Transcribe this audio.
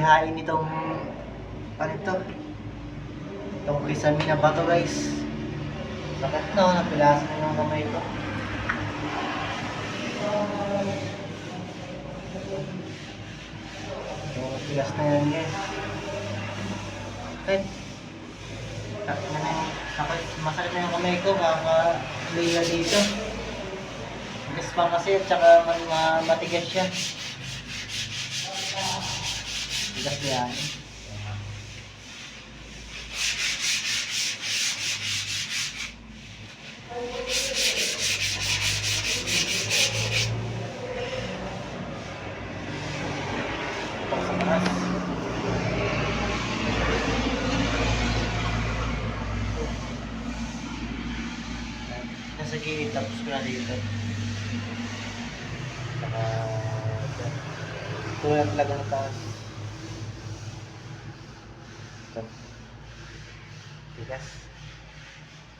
ihain nitong ano ito? Itong kisame na bato guys. Sakit no, napilasan na yung kamay ko. So, napilas na yan guys. Sakit. Sakit na na sakit, masakit na yung kamay ko, kaka-liga dito. Bigas pa kasi at saka man, ma- matigas siya. Bigas taas. Nasa gilid tapos ko na dito. Saka. Ito yung talagang taas. Ito. Tigas.